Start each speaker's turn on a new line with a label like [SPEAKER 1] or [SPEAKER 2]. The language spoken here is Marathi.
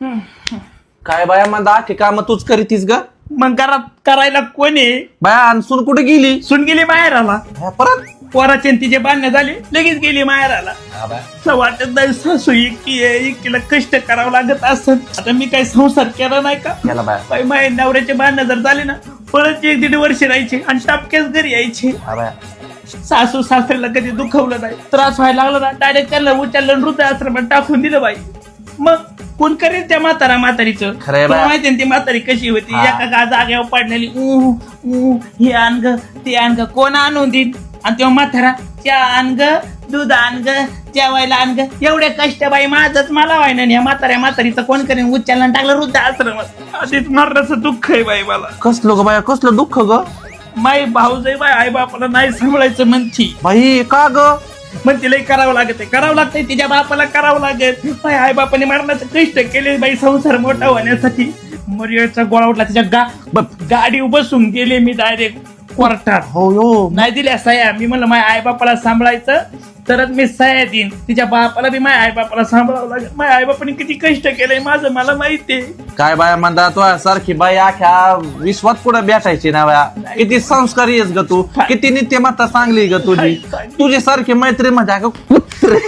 [SPEAKER 1] काय बाया मला आठी काम तूच करीतीस ग?
[SPEAKER 2] मग घरात करायला कोणी?
[SPEAKER 1] बाया आणसून कुठे गेली?
[SPEAKER 2] सुन गेली माहेराला.
[SPEAKER 1] हा, परत?
[SPEAKER 2] पोराचे आणि तिचे बांधणे झाले लगेच गेली माहेराला. असं वाटत नाही सासू एकटी आहे एकटीला कष्ट करावं लागत असत आता मी काही संसार केला नाही का?
[SPEAKER 1] बाया.
[SPEAKER 2] बाई माझ्या नवऱ्याचे बांधणं जर झाले ना परत एक दीड वर्ष राहायचे आणि टापक्याच घरी यायचे.
[SPEAKER 1] हा बाया.
[SPEAKER 2] सासू सासऱ्याला कधी दुखवलं नाही त्रास व्हायला लागला ना डायरेक्ट त्याला उचललं आणि वृद्धाश्रमात टाकून दिलं बाई. मग कोण करेल त्या म्हातारा म्हातारीचं? तुला. माहिती ना ती म्हातारी कशी होती?
[SPEAKER 1] हा.
[SPEAKER 2] एका गा जागेवर पडलेली ऊ ऊ हे आण ग ते आण ग कोण आणून देईन? आणि तेव्हा म्हातारा त्या आण ग दूध आण ग जेवायला आण ग एवढे कष्ट बाई माझच मला व्हायना नाही. या म्हाताऱ्या म्हातारीचं कोण करेन? उचललं आणि टाकलं वृद्ध आश्रमात. आधीच मरणाचं दुःख आहे बाई मला.
[SPEAKER 1] कसलं ग बाया कसलं दुःख ग?
[SPEAKER 2] माई भाऊजाई बाई आई बापाला नाही सांभाळायचं म्हणती.
[SPEAKER 1] बाई का ग?
[SPEAKER 2] मग तिलाही करावं लागत करावं लागतंय तिच्या बापाला करावं लागत बाई आई बापाने मरणाचं कष्ट केले बाई संसार मोठा होण्यासाठी. मर्याचा गोळा उठला तिच्या गा ब- गाडी बसून गेले मी डायरेक्ट कोर्टात.
[SPEAKER 1] हो यो
[SPEAKER 2] नाही दिल्या सह्या. मी म्हणलं माझ्या आई बापाला सांभाळायचं तरच मी सह्या देईन. तिच्या बापाला बी माझ्या आई बापाला सांभाळावं लागेल. माझ्या आई बापाने किती कष्ट केलंय माझं मला माहितीये
[SPEAKER 1] काय बाया म्हणता तू सारखी बाई आख्या विश्वात पुढे भेटायची ना बाया. किती संस्कारी आहेस ग तू. किती नित्यमत्ता चांगली ग तुझी. तुझी सारखी मैत्री म्हणजे अगं कुत्रे.